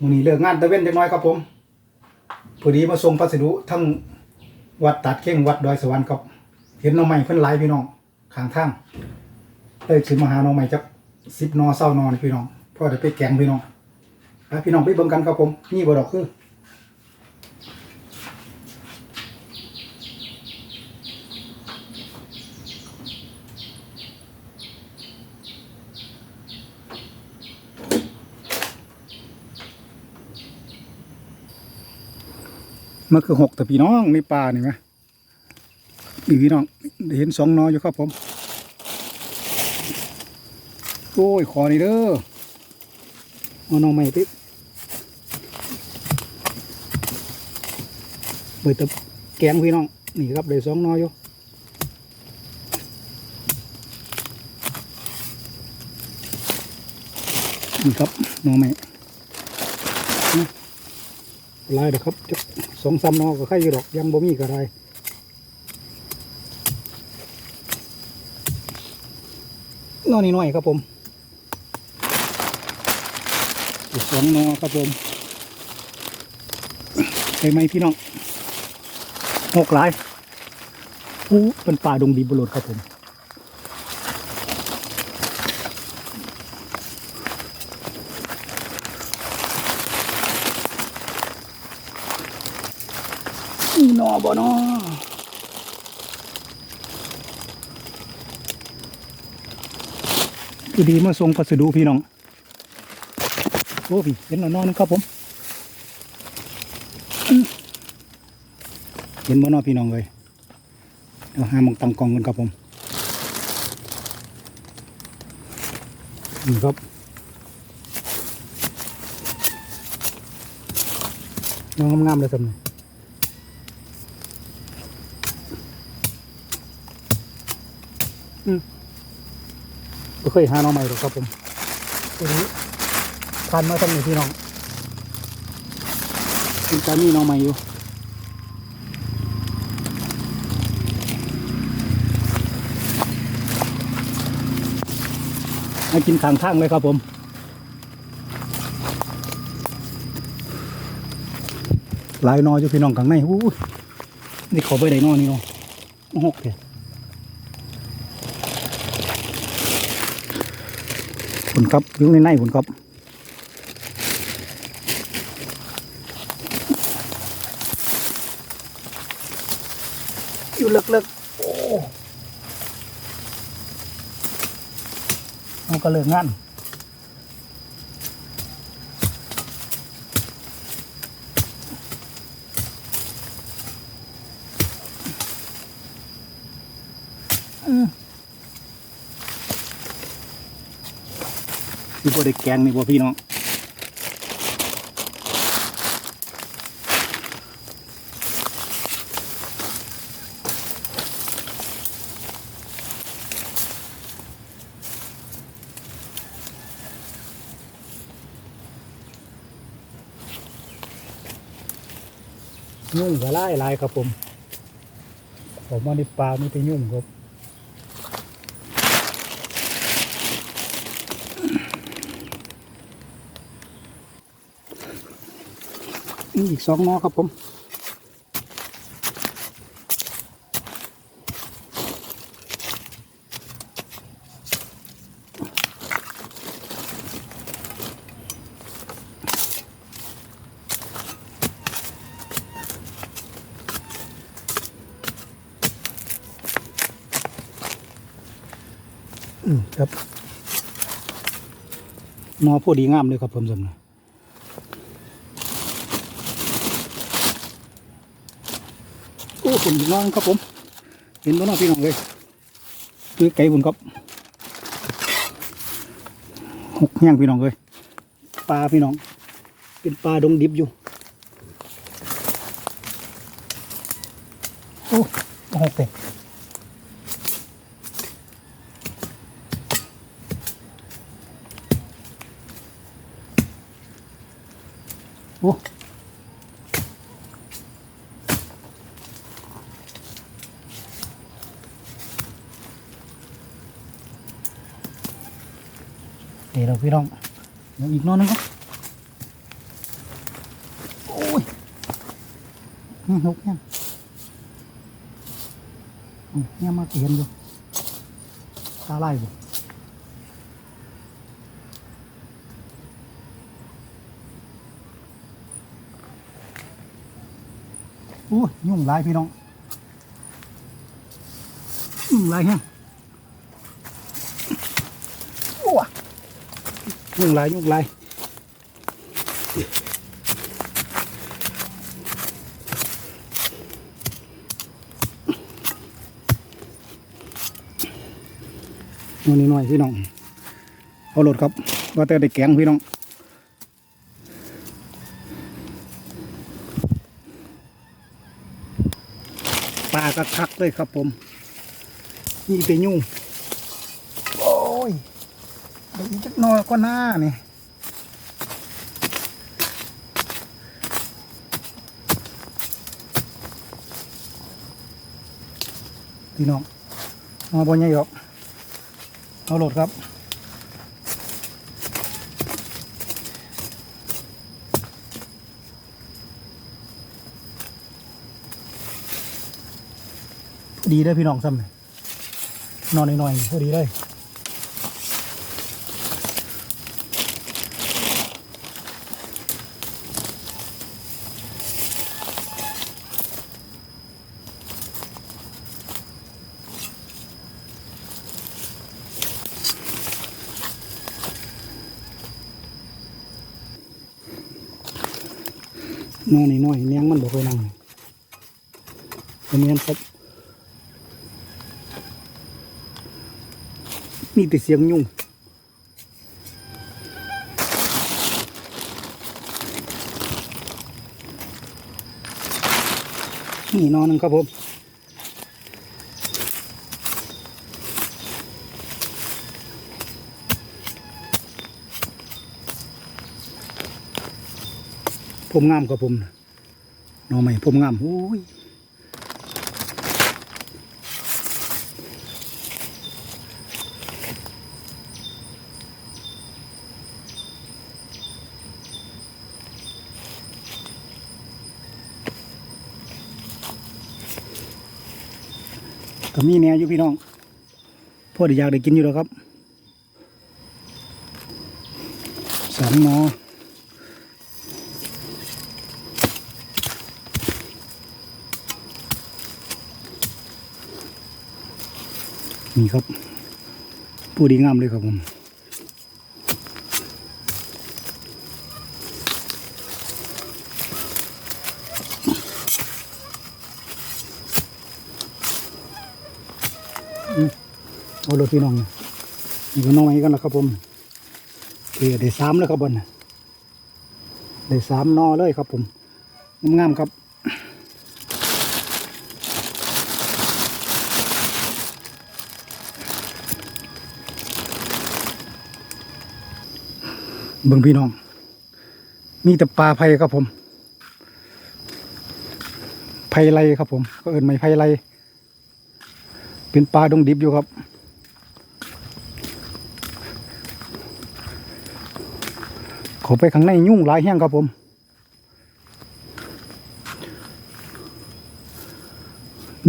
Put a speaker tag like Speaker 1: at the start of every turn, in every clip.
Speaker 1: มื้อนี้เลิกงานตะเว้นจักหน้อยครับผมพอดีมาส่งพัสดุทั้งวัดตัดเข่งวัดดอยสวรรค์ครับ เห็นน้องใหม่เพิ่นหลายพี่น้องข้างทางเลยสิมาหาน้องใหม่จัก10นอเศร้านอนพี่น้องพอเด้ไปแกงพี่น้องไปพี่น้องไปเบิ่งกันครับผมนี่บ่ดอกคือ มันคือหกแต่พี่น้องในป่านี่ไหมนี่พี่น้องเห็นสองน้ออยู่ครับผมโอ้ยขอนี่เด้อเอาน้องใหม่ไปเปิดตะแกงพี่น้อง นี่ครับได้สองน้อยอยู่นี่ครับน้องใหม่ไลายเด้อครับจักส องสามนอก็ใครอยู่ดอกยังบ่มีก็ได้นอนี่น้อยครับผมสองนอครับผมใช่ไหมพี่น้องหกหลายอู้เป็นป่าดงดีบุรุษครับผม นี่นอบ่นอคือดีมาส่งพัสดุพี่น้อง โอ้พี่เห็นนอนนครับผมเห็นบ่นอพี่น้องเลยเดี๋ยวหามองตังกองกันครับผมนี่ครับน้องามๆเลยสำนึก ไม่เคยหาน้องใหม่หรอกครับผมตัวนี้พันมาตั้งหนึ่งพี่น้องเป็นการมีน้องใหม่อยู่มากินข้างทางเลยครับผมลายนออยู่พี่น้องข้างในอู้นี่เขาไปได้หนอนี่เนาะหกเถอะ ผลครับยู่ในในผลครับอยู่เลิกๆโอ้มันก็เลิกงานอืม นี่พวกเด็กแกงนี่พวกพี่น้องยุ่งก็ไล่ลายครับผม ผมมาในป่าไมีแต่ยุ่งครับ อีกสองนอครับผมอืมครับนอพอดีงามเลยครับผมสำนัก อ้ผมน้องครับผม เห็นบ่น้องพี่น้องเลยคือไก่บุญครับหกแห้งพี่น้องเลยปลาพี่น้อง เป็นปลาดงดิบอยู่โอ้หกเป็ดโอ้ เดี๋ยวเราพี่น้องยังอีกน้อยนึงครับโอ้ยนกเนี่ยเนี่ยมาเขียนอยู่ตาไล่อยู่โอ้ยยุ่งไรพี่น้องยุ่งไรเนี่ย ยุ่งลายยุ่งลายน้อยน้อยพี่น้อง เอารถครับว่าแต่ได้แกงพี่น้องปลากระทักเลยครับผม นี่แต่ยุ่ง เดี๋ยวอีกจักหน้อยก็หน้านี่พี่น้องมาบนใหญ่หรอกเอาโหลดครับดีเลยพี่น้องซ้ำนี่นอนหน่อยๆพอดีเลย นอนหน่อยเนียงมันบอกไปนั่งเนเนียนครับมีแต่เสียงยุงนี่นอนหนึงครับผม ผมงามกับผมน่ะหนใหม่ผมงามโอ้ยก็มีแนวอยู่พี่น้องพ่อได้อยากได้กินอยู่แล้วครับสามหนอ นี่ครับปูดีงามเลยครับผมเอารถพี่น้องนี่ก็น้องไว้กันนะครับผมเดี๋ยวได้สามแล้วครับบอลน่ะได้สามนอเลยครับผมงามๆครับ เบิ่งพี่น้อง มีแต่ปลาไผ่ครับผม ไผ่ไรครับผม ก็เอินไม่ไผ่ไร เป็นปลาดงดิบอยู่ครับขาไปข้างในยุ่งหลายแห้งครับผม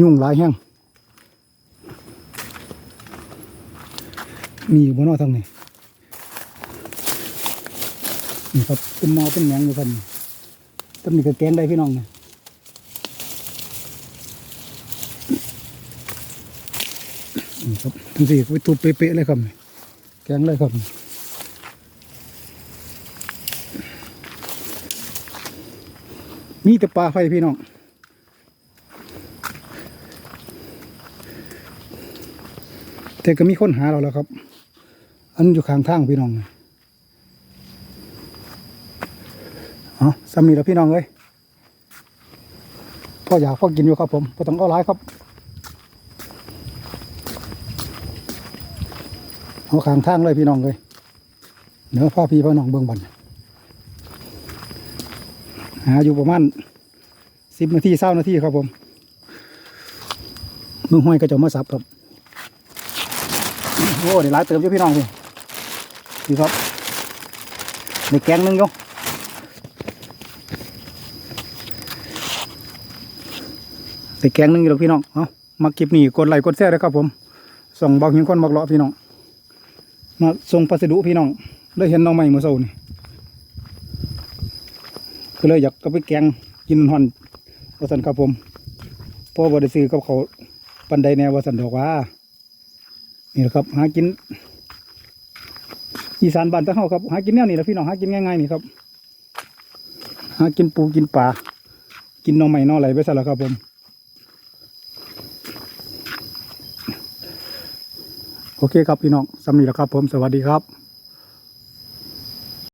Speaker 1: ยุ่งหลายแห้งมีอยู่บนนอกทางนี้ นี่ครับเป็นนอเป็นแหนงอยู่ครับต้นนี้ก็แกงได้พี่น้องนะนี่ครับทั้งสี่ไปทุบเป๊ะๆเลยครับแกงเลยครับมีแต่ปลาไฟพี่น้องแต่ก็มีคนหาเราแล้วครับ อันอยู่ข้างทางพี่น้อง อ๋อสามีแล้วพี่น้องเลยพ่ออยากพ่อกินอยู่ครับผมพ่อต้องเอาหลายครับเอาขางทางเลยพี่น้องเลยเนื้อพ่อพี่พ่อน้องเบื้องบนหาอยู่ประมาณสิบนาทีเศร้านาทีครับผมมึงห้อยก็จะมาสับครับโอ้เดี๋ยวร้ายเติมเยอะพี่น้องเลยดีครับในแกงหนึงอย แต่แกงหนึงอยู่หรอกพี่น้องเอามาคลิปนี้กดไลค์กดแชร์ด้วยครับผม ส่องเบาหิงคนบักเลาะพี่น้อง มาส่งพัสดุพี่น้องได้เห็นน้องใหม่เมื่อเช้านี่ก็เลยอยากก็ไปแกงกินหอนวสันครับผมเพราะว่าได้ซื้อกับเขาปันใดแนววสันดอกว่า นี่แหละครับ หากิน อีสานบ้านตะเฮาครับ หากินแนวนี้แหละพี่น้องหากินง่ายๆนี่ครับ หากินปูกินปลากินน่องไม้น่องไหลไปซะแล้วครับผม โอเคครับพี่น้องสำนีแล้วครับผมสวัสดีครับ